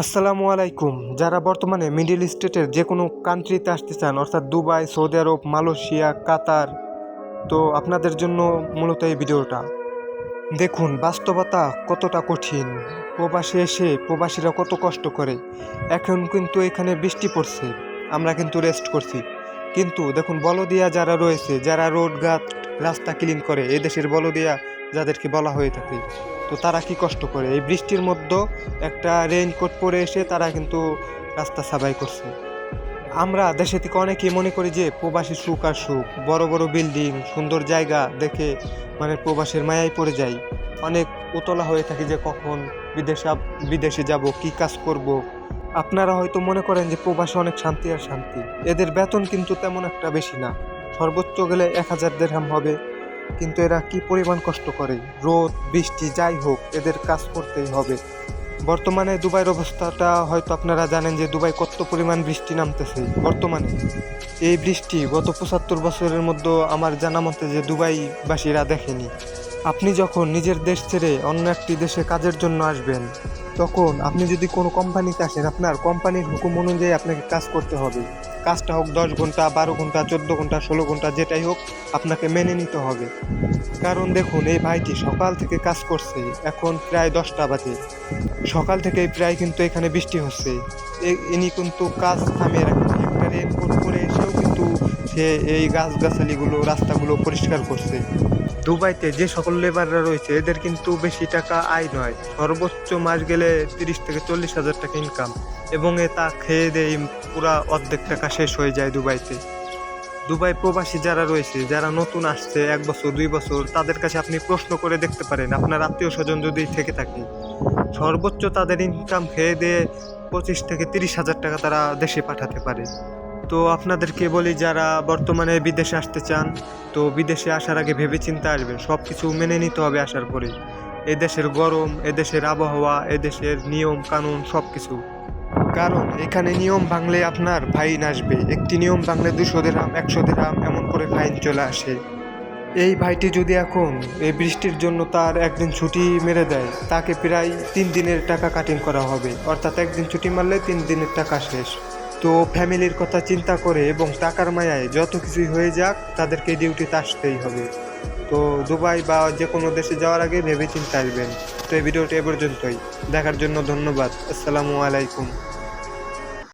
আসসালামু আলাইকুম। যারা বর্তমানে মিডিল স্টেটের যে কোনো কান্ট্রিতে আসতে চান, অর্থাৎ Dubai, Saudi Arabia, Malaysia, Qatar, তো আপনাদের জন্য মূলত এই ভিডিওটা। দেখুন, বাস্তবতা কতটা কঠিন। প্রবাসে এসে প্রবাসীরা কত কষ্ট করে। এখন কিন্তু এখানে বৃষ্টি পড়ছে। আমরা কিন্তু রেস্ট করছি। কিন্তু দেখুন, বলদিয়া যারা রয়েছে, যারা রোড ঘাট রাস্তা ক্লিন করে, এদেশের বলদিয়া যাদেরকে বলা হয়ে থাকে। তো তারা কি কষ্ট করে? এই বৃষ্টির মধ্যে একটা রেইনকোট পরে এসে তারা কিন্তু রাস্তা সাবাই করছে। আমরা দেশে থেকে অনেকেই মনে করি যে প্রবাসী সুখ আর সুখ, বড় বড় বিল্ডিং সুন্দর জায়গা দেখে মানে প্রবাসের মায়ায় পড়ে যাই অনেক উতলা হয়ে থাকি যে কখন বিদেশে বিদেশে যাব, কি কাজ করব। আপনারা হয়তো মনে করেন যে প্রবাসে অনেক শান্তি আর শান্তি। এদের বেতন কিন্তু তেমন একটা বেশি না। সর্বোচ্চ গেলে এক হাজার দেড়হাম হবে। কিন্তু এরা কি পরিমাণ কষ্ট করে? রোদ, বৃষ্টি, যাই হোক, এদের কাজ করতেই হবে। বর্তমানে দুবাইয়ের অবস্থাটা হয়তো আপনারা জানেন যে দুবাই কত পরিমাণ বৃষ্টি নামতেছে বর্তমানে। এই বৃষ্টি গত পঁচাত্তর বছরের মধ্যে আমার জানা মতে যে দুবাইবাসীরা দেখেনি। আপনি যখন নিজের দেশ ছেড়ে অন্য একটি দেশে কাজের জন্য আসবেন তখন আপনি যদি কোনো কোম্পানিতে আসেন, আপনার কোম্পানির হুকুম অনুযায়ী আপনাকে কাজ করতে হবে। কাজটা হোক দশ ঘণ্টা, বারো ঘণ্টা, চোদ্দ ঘণ্টা, ষোলো ঘণ্টা, যেটাই হোক, আপনাকে মেনে নিতে হবে। কারণ দেখুন, এই ভাইটি সকাল থেকে কাজ করছে, এখন প্রায় দশটা বাজে। সকাল থেকেই প্রায় কিন্তু এখানে বৃষ্টি হচ্ছে। ইনি কিন্তু কাজ থামিয়ে রাখেন। একটা এসেও কিন্তু সে এই গাছগাছালিগুলো, রাস্তাগুলো পরিষ্কার করছে। দুবাইতে যে সকল লেবাররা রয়েছে, এদের কিন্তু বেশি টাকা আয় নয়। সর্বোচ্চ মাস গেলে তিরিশ থেকে চল্লিশ হাজার টাকা ইনকাম এবং এ তা খেয়ে দেয় পুরা অর্ধেক টাকা শেষ হয়ে যায় দুবাইতে। দুবাই প্রবাসী যারা রয়েছে, যারা নতুন আসছে, এক বছর, দুই বছর, তাদের কাছে আপনি প্রশ্ন করে দেখতে পারেন, আপনার আত্মীয় স্বজন যদি থেকে থাকে। সর্বোচ্চ তাদের ইনকাম খেয়ে দিয়ে পঁচিশ থেকে তিরিশ হাজার টাকা তারা দেশে পাঠাতে পারে। তো আপনাদেরকে বলি, যারা বর্তমানে বিদেশে আসতে চান, তো বিদেশে আসার আগে ভেবে চিন্তে আসবেন। সব কিছু মেনে নিতে হবে আসার পরে এদেশের গরম, এদেশের আবহাওয়া, এদেশের নিয়ম, কানুন সব কিছু কারণ এখানে নিয়ম ভাঙলে আপনার ফাইন আসবে। একটি নিয়ম ভাঙলে দুশো দিরাম, একশো দিরাম এমন করে ফাইন চলে আসে। এই ভাইটি যদি এখন এই বৃষ্টির জন্য তার একদিন ছুটি মেরে দেয়, তাকে প্রায় তিন দিনের টাকা কাটিং করা হবে। অর্থাৎ একদিন ছুটি মারলে তিন দিনের টাকা শেষ। তো ফ্যামিলির কথা চিন্তা করে এবং টাকার মায়ায় যত কিছুই হয়ে যাক, তাদেরকে ডিউটিতে আসতেই হবে। তো দুবাই বা যে কোনো দেশে যাওয়ার আগে ভেবে চিন্তা আসবেন। তো এই ভিডিওটি এ পর্যন্তই। দেখার জন্য ধন্যবাদ। আসসালামু আলাইকুম।